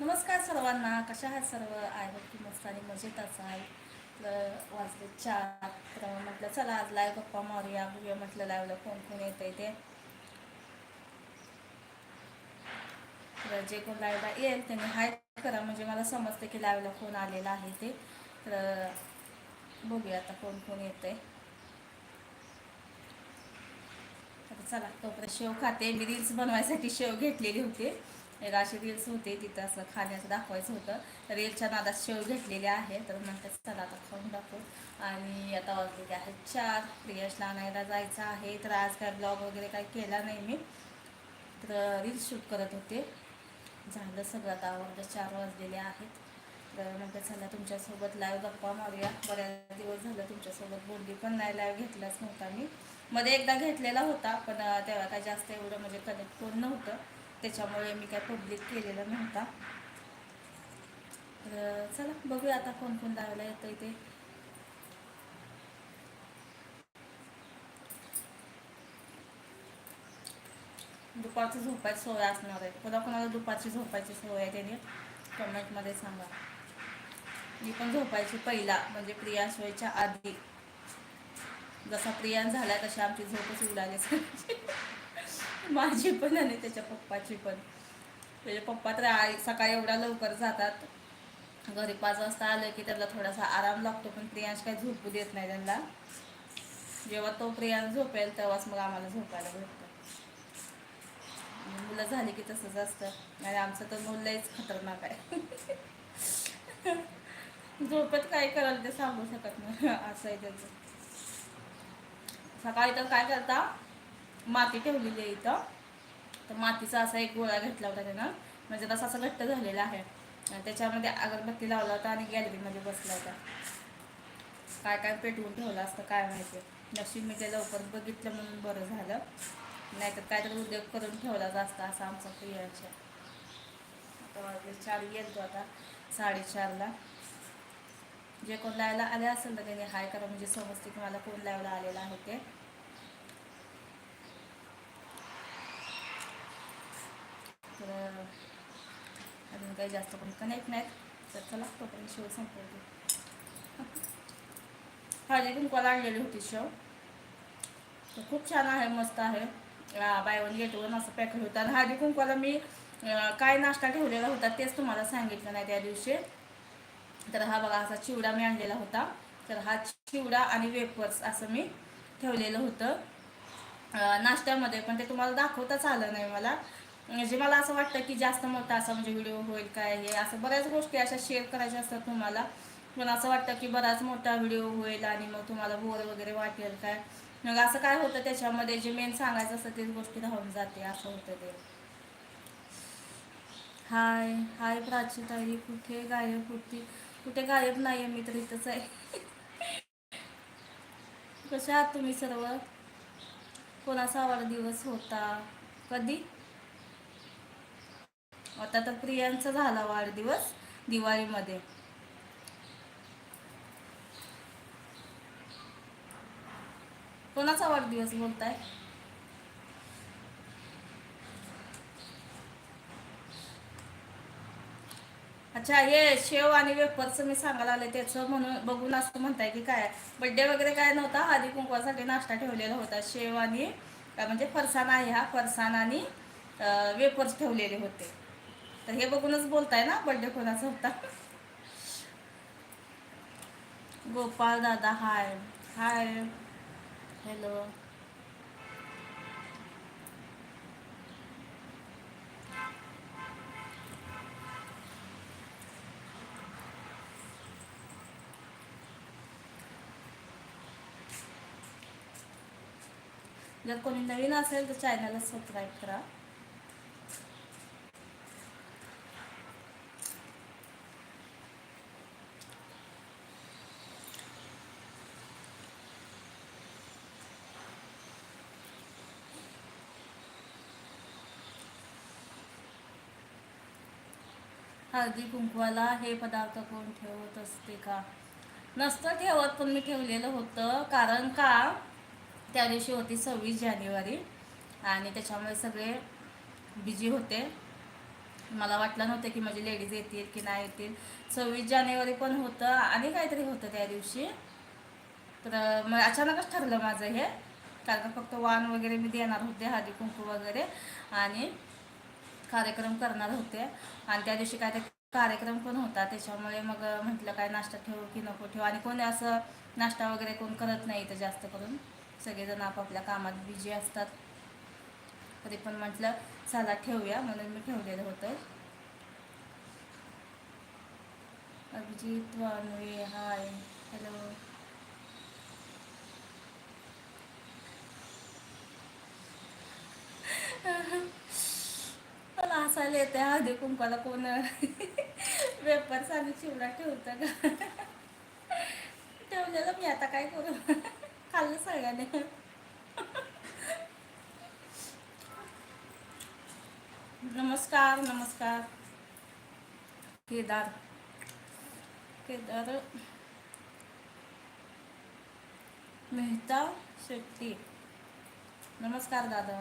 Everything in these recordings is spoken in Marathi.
नमस्कार सर्वांना कशा आहात सर्व? आय होप की मस्त आणि मजेत असाल तर वाजले चार तर म्हटलं चला आज लाईव्ह गप्पा मारूया बघूया म्हटलं लाईव्हला कोण कोण येत आहे ते. तर जे कोण लाईव्हला येईल त्यांनी हाय करा म्हणजे मला समजते की लाईव्हला कोण आलेला आहे ते. तर बघूया आता कोण कोण येत आहे तर चला तोपर्यंत शेव खाते. मी रील्स बनवायसाठी शेव घेतलेली होती. एक अशी रील्स होते तिथं असं खाण्याचं दाखवायचं होतं. तर रीलच्या नादात शेव घेतलेले आहे तर म्हणतात चला आता खाऊन टाकू आणि आता वाजलेले आहेत चार. प्रियशला आणायला जायचं आहे तर आज काय ब्लॉग वगैरे काही केला नाही मी. तर रील्स शूट करत होते. झालं सगळं आता आवडलं चार वाजलेले आहेत. तर म्हणतात चला तुमच्यासोबत लाईव्ह गप्पा मारूया. बऱ्याच दिवस झालं तुमच्यासोबत बोलली पण नाही लाईव्ह घेतलाच नव्हता मी. मध्ये एकदा घेतलेला होता पण तेव्हा काय जास्त एवढं म्हणजे कनेक्ट कोण नव्हतं. त्याच्यामुळे मी काय पब्लिक केलेला नव्हता. तर चला बघूया आता कोण कोण लावायला येतं ते. दुपारची झोपायची सोय असणार आहे. कोणा कोणाला दुपारची झोपायची सोय आहे त्याने कमेंटमध्ये सांगा. मी पण झोपायची पहिला म्हणजे प्रिया सोयच्या आधी. जसा प्रियान झाला तशी आमची झोपच उडाली. माझी पण आणि त्याच्या पप्पाची पण. त्याचे पप्पा तर आई सकाळी एवढ्या लवकर जातात. घरी पाच वाजता आलं की त्याला थोडासा आराम लागतो पण प्रियांश काही झोपू देत नाही त्यांना. जेव्हा तो प्रियांश झोपेल तेव्हाच मग आम्हाला झोपायला भेटतं. मुलं झाली की तसंच असतं. आणि आमचं तर मुलं खतरनाक आहे. झोपत काय कराल ते सांगू शकत नाही. असं आहे त्याचं. सकाळी तर काय करता माती ठेवलेली आहे इथं. तर मातीचा असा एक गोळा घेतला होता त्यानं. म्हणजे तसा असा घट्ट झालेला आहे. आणि त्याच्यामध्ये अगरबत्ती लावला होता आणि गॅलरीमध्ये बसला होता. काय काय पेटवून ठेवलं असतं काय माहिती नशीब मी ते लवकर बघितलं म्हणून बरं झालं. नाहीतर काहीतरी उद्योग करून ठेवलाच असता असं आमचा प्रियांच्या आता चार गेलतो आता साडेचारला. जे कोण लायला आले असेल ना त्यांनी हाय करा. म्हणजे समजते की मला कोण लायला आलेलं आहे ते तर अजून काही जास्त पण कनेक्ट नाहीत. तर चला तोपर्यंत शेव संपवते. हळदी कुंकवाला आणलेली होती शेव तर खूप छान आहे मस्त आहे. बाय वन गेट वन असं पॅकेट होतं. आणि हळदी कुंकवाला मी काय नाश्ता ठेवलेला होता तेच तुम्हाला सांगितलं नाही त्या दिवशी. तर हा बघा असा चिवडा मी आणलेला होता. तर हा चिवडा आणि वेपर्स असं मी ठेवलेलं होतं. नाश्त्यामध्ये पण ते तुम्हाला दाखवताच आलं नाही मला. म्हणजे मला असं वाटतं की जास्त मोठा असा म्हणजे व्हिडिओ होईल काय हे असं बऱ्याच गोष्टी अशा शेअर करायच्या असतात तुम्हाला. पण असं वाटतं की बराच मोठा व्हिडिओ होईल आणि मग तुम्हाला बोर वगैरे वाटेल काय. मग असं काय होतं त्याच्यामध्ये जे मेन सांगायचं असतं तेच गोष्टी राहून जाते असं होतं ते. हाय हाय प्राची ताई कुठे गायब होती? कुठे गायब नाही आहे मी तर इथंच आहे. कशा आहात तुम्ही सर्व? कोणाचा वाढदिवस होता? कधी? आता तर प्रियांचा झाला वाढदिवस दिवाळीमध्ये. कोणाचा वाढदिवस बोलताय? अच्छा हे शेव आणि वेफरचं मी सांगायला आले त्याचं म्हणून बघून असं म्हणताय की काय बड्डे वगैरे काय नव्हता आधी कुंकवासाठी नाश्ता ठेवलेला होता शेव आणि म्हणजे फरसाण आहे हा फरसाण आणि वेपर्स ठेवलेले होते. तर हे बघूनच बोलताय ना बड्डे कोणाचा होता? गोपाळ दादा हाय. हाय. हॅलो. जर कोणी नवीन असेल तर चॅनलला सबस्क्राईब करा. हळदी कुंकवाला हे पदार्थ कोण ठेवत असते का? नसतं ठेवत पण मी ठेवलेलं होतं. कारण का? त्या दिवशी होती सव्वीस जानेवारी आणि त्याच्यामुळे सगळे बिझी होते. मला वाटलं नव्हतं की माझी लेडीज येतील की नाही येतील. सव्वीस जानेवारी पण होतं आणि काहीतरी होतं त्या दिवशी. तर मग अचानकच ठरलं माझं हे. कारण का फक्त वाण वगैरे मी देणार होते हळदी कुंकू वगैरे. आणि कार्यक्रम करणार होते. आणि त्या दिवशी काय ते कार्यक्रम पण होता. त्याच्यामुळे मग म्हटलं काय नाश्ता ठेवू की नको ठेवू. आणि कोणी असं नाश्ता वगैरे कोण करत नाही तर जास्त करून. सगळेजण आपापल्या कामात बिझी असतात. तरी पण म्हटलं चला ठेवूया. म्हणून मी ठेवलेलं होतं. अभिजित वानवे हाय. हॅलो मला हसायला येते कुंकाला कोण पेपर चालू चिवडा ठेवतं का? ठेवलेलं मी आता काय करू? खाल्लं सगळ्याने. नमस्कार नमस्कार. केदार. केदार. मेहता शेट्टी. नमस्कार दादा.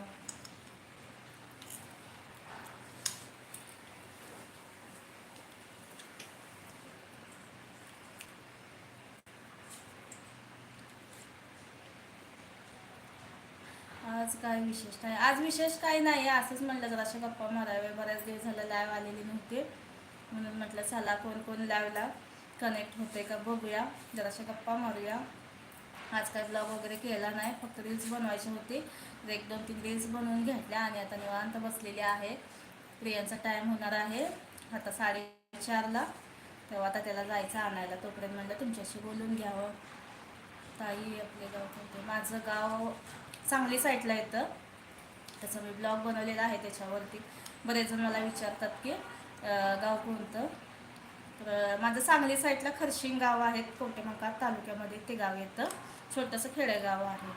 आज काय विशेष नाही आज विशेष काही नाही असंच म्हटलं जराशा गप्पा मारावे बऱ्याच दिवस झालं लाईव्ह आलेली नव्हते. म्हणून म्हटलं चला कोण कोण लाईव्हला कनेक्ट होते का बघूया. जराशा गप्पा मारूया. आज काय ब्लॉग वगैरे केला नाही. फक्त रील्स बनवायचे होते. एक दोन तीन रील्स बनवून घेतल्या आणि आता निवांत बसलेली आहे. प्रियांचा टाईम होणार आहे. आता साडेचारला. तेव्हा आता त्याला जायचं आणायला. तोपर्यंत म्हणलं तुमच्याशी बोलून घ्यावं. ताई आपले गाव कोणते? माझं गाव सांगली साईडला येतं. त्याचं मी ब्लॉग बनवलेला आहे त्याच्यावरती. बरेच जण मला विचारतात की गाव कोणतं? तर माझं सांगली साईडला खरशिंग गाव आहे. कोटेमंका तालुक्यामध्ये ते गाव येतं. छोटंसं खेडेगाव आहे.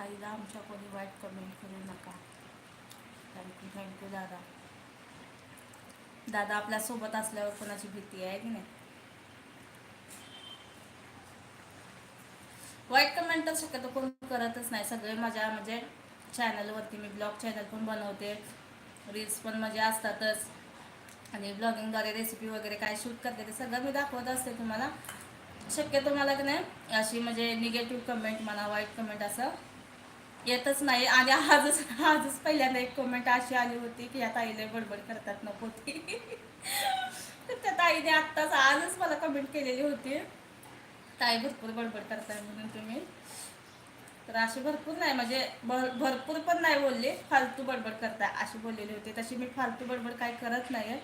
ताईला आमच्या कोणी वाईट कमेंट करू नका. थँक्यू थँक्यू दादा. दादा आपल्यासोबत असल्यावर कोणाची भीती आहे की नाही? वाईट कमेंट तर शक्यतो कोण करतच नाही. सगळे माझ्या म्हणजे चॅनलवरती मी ब्लॉग चॅनल पण बनवते. रील्स पण म्हणजे असतातच. आणि ब्लॉगिंगद्वारे रेसिपी वगैरे काय शूट करते ते सगळं मी दाखवत असते तुम्हाला. शक्यतो मला की नाही अशी म्हणजे निगेटिव्ह कमेंट मला वाईट कमेंट असं येतच नाही. आणि आजच आजच पहिल्यांदा एक कमेंट अशी आली होती की या ताईला बडबड करतात नको ती. त्या ताईने आत्ताच आजच मला कमेंट केलेली होती. ताई भरपूर बडबड करताय म्हणून तुम्ही. तर अशी भरपूर नाही म्हणजे भर भरपूर पण नाही बोलले फालतू बडबड करताय अशी बोललेली होती. तशी मी फालतू बडबड काय करत नाही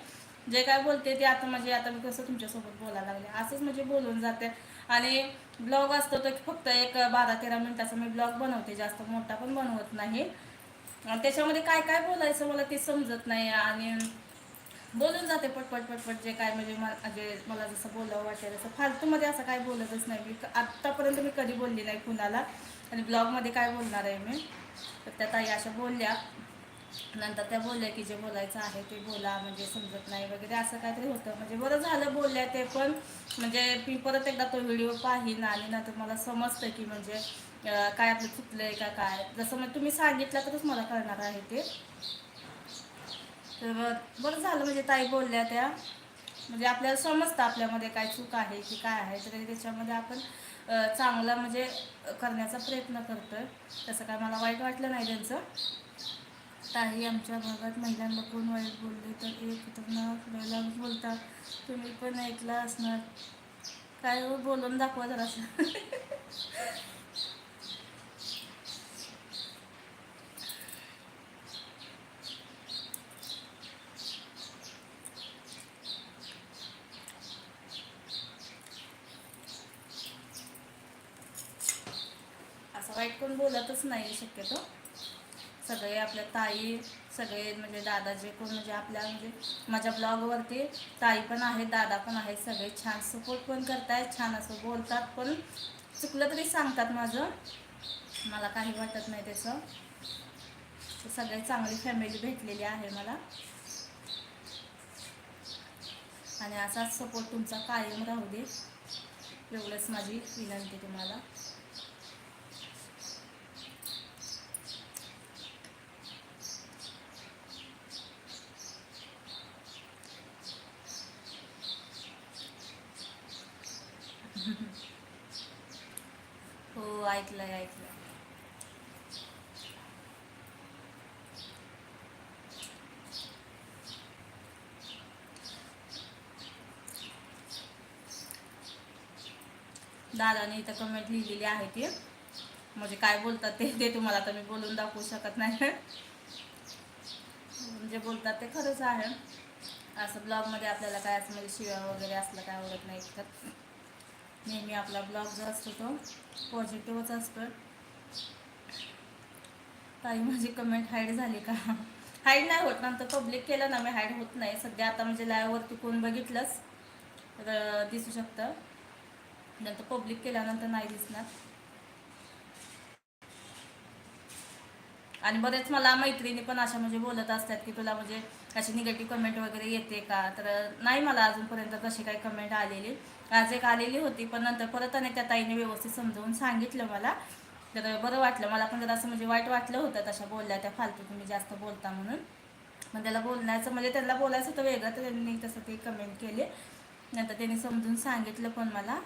जे काय बोलते ते आता म्हणजे आता मी कसं तुमच्यासोबत बोलायला लागले. असंच म्हणजे बोलून जाते. आणि ब्लॉग असतो तर फक्त एक बारा तेरा मिनिटाचा मी ब्लॉग बनवते जास्त मोठा पण बनवत नाही. आणि त्याच्यामध्ये काय काय बोलायचं मला ते समजत नाही आणि बोलून जाते पटपट पटपट जे काय म्हणजे म्हणजे मला जसं बोलावं वाटेल तसं. फालतूमध्ये असं काय बोलतच नाही मी. आत्तापर्यंत मी कधी बोलली नाही कुणाला. आणि ब्लॉगमध्ये काय बोलणार आहे मी? तर त्या ताई अशा बोलल्या. नंतर त्या बोलल्या की जे बोलायचं आहे ते बोला म्हणजे समजत नाही वगैरे असं काहीतरी होतं. म्हणजे बरं झालं बोलल्या ते पण. म्हणजे मी परत एकदा तो व्हिडिओ पाहीन आणि नंतर मला समजतं की म्हणजे काय आपलं चुकलंय का काय. जसं मग तुम्ही सांगितलं तरच मला कळणार आहे ते. तर बरं झालं म्हणजे ताई बोलल्या त्या. म्हणजे आपल्याला समजतं आपल्यामध्ये काय चूक आहे की काय आहे तर त्याच्यामध्ये आपण चांगला म्हणजे करण्याचा प्रयत्न करतोय. तसं काय मला वाईट वाटलं नाही त्यांचं. ताई आमच्या भागात महिलांना कोण वाईट बोलले तर एक खतरनाक डायलॉग बोलतात. तुम्ही पण ऐकला असणार. काय हो, बोलून दाखवा जरा असं वाईट कोण बोलतच नाही शक्यतो. सगळे आपल्या ताई सगळे म्हणजे दादा जे कोण म्हणजे आपल्या म्हणजे माझ्या ब्लॉगवरती ताई पण आहेत दादा पण आहेत सगळे छान सपोर्ट पण करतायत छान असं बोलतात पण चुकलं तरी सांगतात माझं. मला काही वाटत नाही त्याचं. सगळे चांगली फॅमिली भेटलेली आहे मला. आणि असाच सपोर्ट तुमचा कायम राहू दे. एवढंच माझी विनंती तुम्हाला. हो ऐकलंय ऐकलंय. दादाने इथं कमेंट लिहिलेली आहे ती. म्हणजे काय बोलतात ते ते तुम्हाला आता मी बोलून दाखवू शकत नाही. म्हणजे बोलतात ते खरंच आहे. असं ब्लॉगमध्ये आपल्याला काय असं म्हणजे शिव्या वगैरे असलं काय आवडत नाही. तर नेहमी आपला ब्लॉग जो असतो तो पॉझिटिव्हच असतो. ताई माझी कमेंट हाईड झाली का? हाईड नाही होत नंतर पब्लिक केलं ना मी हाईड होत नाही. सध्या आता म्हणजे लायवरती कोण बघितलंच तर दिसू शकतं. नंतर पब्लिक केल्यानंतर नाही दिसणार. आणि बरेच मला मैत्रिणी पण अशा म्हणजे बोलत असतात की तुला म्हणजे अशी निगेटिव्ह कमेंट वगैरे येते का? तर नाही मला अजूनपर्यंत तशी काही कमेंट आलेली. आज एक आलेली होती पण नंतर परत आणि त्या ताईने व्यवस्थित समजावून सांगितलं मला. तर बरं वाटलं. मला पण जरा असं म्हणजे वाईट वाटलं होतं तशा बोलल्या त्या फालतू तुम्ही जास्त बोलता म्हणून. मग त्याला बोलण्याचं म्हणजे त्याला बोलायचं होतं वेगळं तर त्यांनी तसं ते कमेंट केले. नंतर त्यांनी समजून सांगितलं पण मला.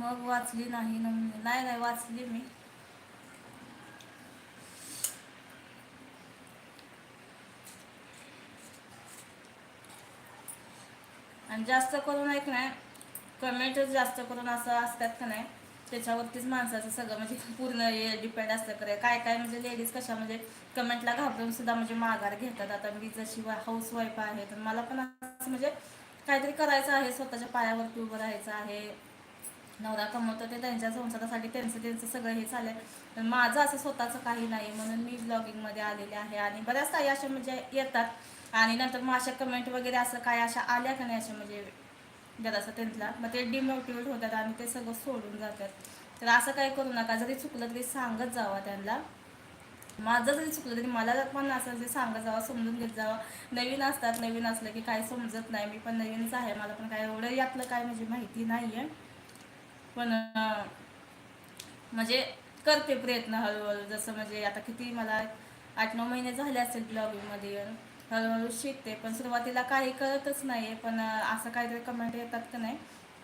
मग वाचली नाही नाही नाही वाचली मी. आणि जास्त करून ऐक नाही कमेंटच जास्त करून असं असतात का नाही त्याच्यावरतीच माणसाचं सगळं म्हणजे पूर्ण हे डिपेंड असतं करे काय काय म्हणजे लेडीज कशा म्हणजे कमेंटला घाबरून सुद्धा म्हणजे माघार घेतात. आता मी जशी हाऊस वाईफ आहे तर मला पण असं म्हणजे काहीतरी करायचं आहे स्वतःच्या पायावरती उभं राहायचं आहे. नवरा कमवतो ते त्यांच्या संसारासाठी त्यांचं त्यांचं सगळं हे चालेल पण माझं असं स्वतःचं काही नाही म्हणून मी ब्लॉगिंगमध्ये आलेले आहे. आणि बऱ्याच ताई अशा म्हणजे येतात. आणि नंतर मग अशा कमेंट वगैरे असं काय अशा आल्या का नाही अशा म्हणजे जरासं त्यांना? मग ते डिमोटिवेट होतात आणि ते सगळं सोडून जातात. तर असं काही करू नका. जरी चुकलं तरी सांगत जावा त्यांना. माझं जरी चुकलं तरी मला पण असं जे सांगत जावं समजून घेत जावं. नवीन असतात नवीन असलं की काय समजत नाही. मी पण नवीनच आहे. मला पण काय एवढं यातलं काय म्हणजे माहिती नाही आहे पण म्हणजे करते प्रयत्न हळूहळू. जसं म्हणजे आता किती मला आठ नऊ महिने झाले असेल ब्लॉगिंगमध्ये हळूहळू शिकते पण सुरुवातीला काही कळतच नाही आहे पण असं काहीतरी कमेंट येतात का नाही?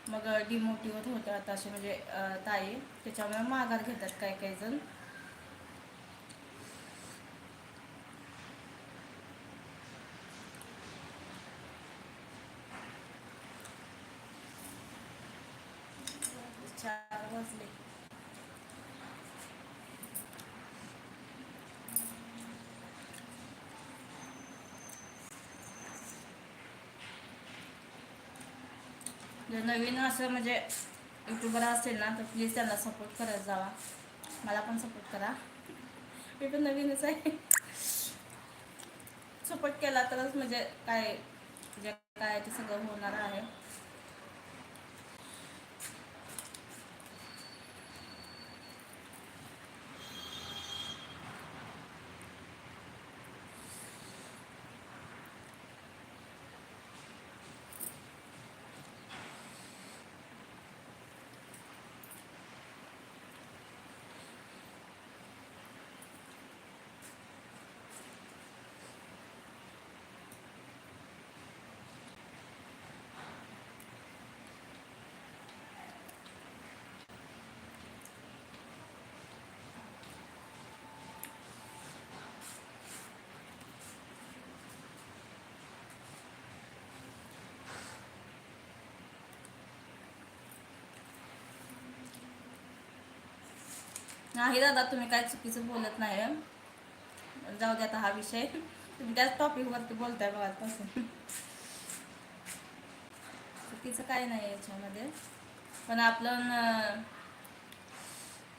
मग डिमोटिवेट होतात असे म्हणजे ताई. त्याच्यामुळे माघार घेतात काही काही जण चार वाजले. जर नवीन असं म्हणजे युट्यूबर असेल ना तर प्लीज त्यांना सपोर्ट करत जावा. मला पण सपोर्ट करा. मी पण नवीनच आहे. सपोर्ट केला तरच म्हणजे काय जे काय ते सगळं होणार आहे. नाही दादा तुम्ही काय चुकीचं बोलत नाही. जाऊ दे आता हा विषय. तुम्ही त्याच टॉपिकवरती बोलताय बघा आजपासून चुकीचं काय नाही याच्यामध्ये. पण आपलं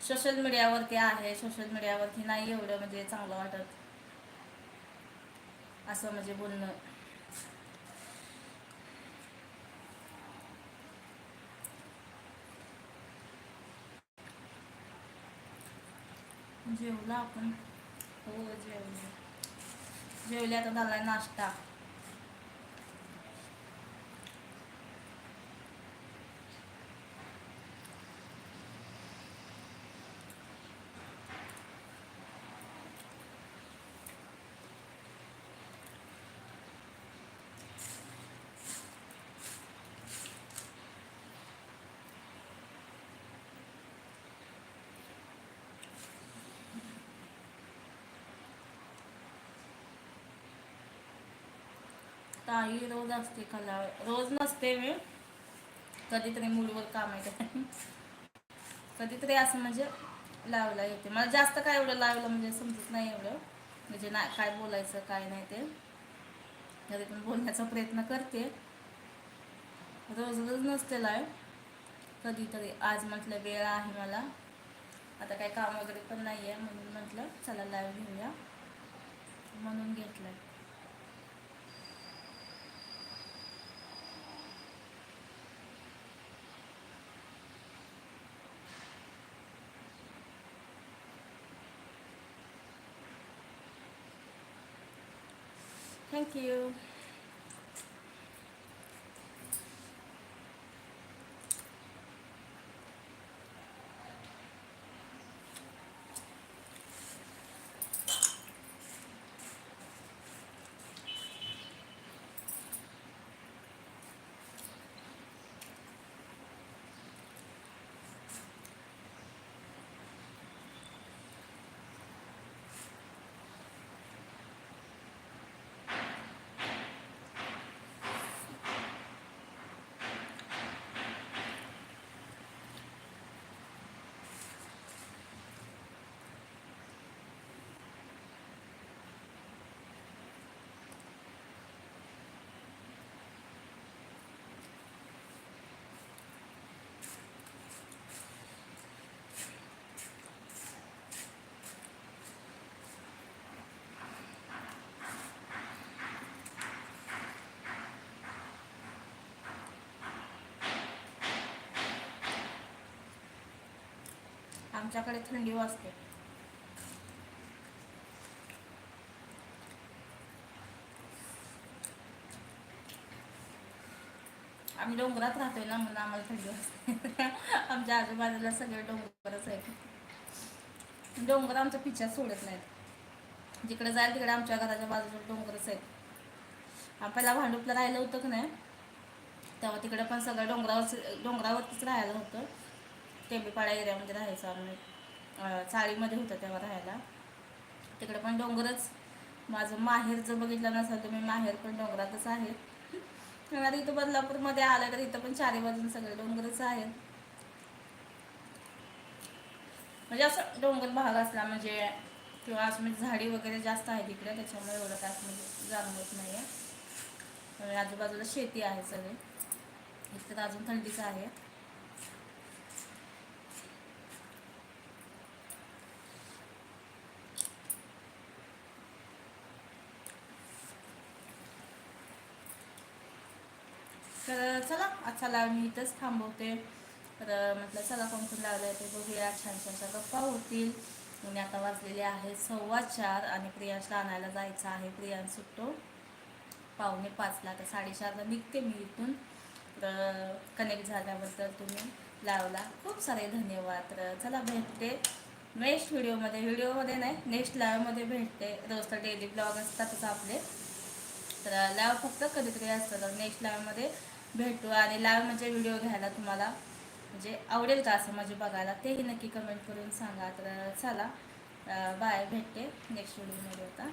सोशल मीडियावरती आहे सोशल मीडियावरती नाही एवढं म्हणजे चांगलं वाटत. असं म्हणजे बोलणं. जेवला आपण. हो जेवले. जेवले आता झालाय नाश्ता. ताई रोज असते कला रोज नसते मी. कधीतरी मूडवर काम आहे कधीतरी असं म्हणजे लावला येते. मला जास्त काय एवढं लावलं म्हणजे समजत नाही एवढं. म्हणजे ना काय बोलायचं काय नाही ते. घरी पण बोलण्याचा प्रयत्न करते. रोज रोज नसते लाईव कधीतरी. आज म्हटलं वेळ आहे मला. आता काय काम वगैरे पण नाही आहे म्हणून म्हटलं चला लाईव्ह घेऊया. म्हणून घेतलं थँक्यू आमच्याकडे थंडी वाजते. आम्ही डोंगरात राहतोय ना म्हणून आम्हाला थंडी वाजते. आमच्या आजूबाजूला सगळे डोंगरच आहेत. डोंगर आमच्या पिच्छा सोडत नाहीत. जिकडे जाईल तिकडे आमच्या घराच्या बाजूला डोंगरच आहेत. आपल्याला भांडुपला राहिलं होतं की नाही तेव्हा तिकडे पण सगळं डोंगरावर डोंगरावरतीच राहायला होतं. टेंबेपाडा एरियामध्ये राहायचं आम्ही. चाळीमध्ये होतं तेव्हा राहायला. तिकडे पण डोंगरच. माझं माहेर जर बघितलं नसेल तर मी माहेर पण डोंगरातच आहे. आता इथं बदलापूरमध्ये आलं तर इथं पण चारी बाजून सगळे डोंगरच आहेत. म्हणजे असं डोंगर भाग असला म्हणजे किंवा असं म्हणजे झाडी वगैरे जास्त आहे तिकडे त्याच्यामुळे एवढं काय म्हणजे जाणवत नाही आहे आजूबाजूला शेती आहे सगळे. इथं अजून थंडीच आहे. तर चला आजचा लाव मी इथंच थांबवते. तर म्हटलं चला कोण कोण लावलं ते बघूया. छान छानशा गप्पा होतील. मी आता वाजलेले आहे सव्वा चार आणि प्रियांशला आणायला जायचं आहे. प्रियांश सुटतो. पावणे पाचला तर साडेचारला निघते मी इथून. तर कनेक्ट झाल्याबद्दल तुम्ही लावला खूप सारे धन्यवाद. तर चला भेटते. नेक्स्ट व्हिडिओमध्ये व्हिडिओमध्ये नाही नेक्स्ट लाईव्हमध्ये भेटते. रोज तर डेली ब्लॉग असतातच आपले. तर लाईव्ह फक्त कधीतरी असतं. तर नेक्स्ट लाईव्हमध्ये भेटू आणि लाईव्ह म्हणजे व्हिडिओ घ्यायला तुम्हाला. म्हणजे आवडेल का असं म्हणजे बघायला? तेही नक्की कमेंट करून सांगा. तर चला बाय भेटते नेक्स्ट व्हिडिओमध्ये आता.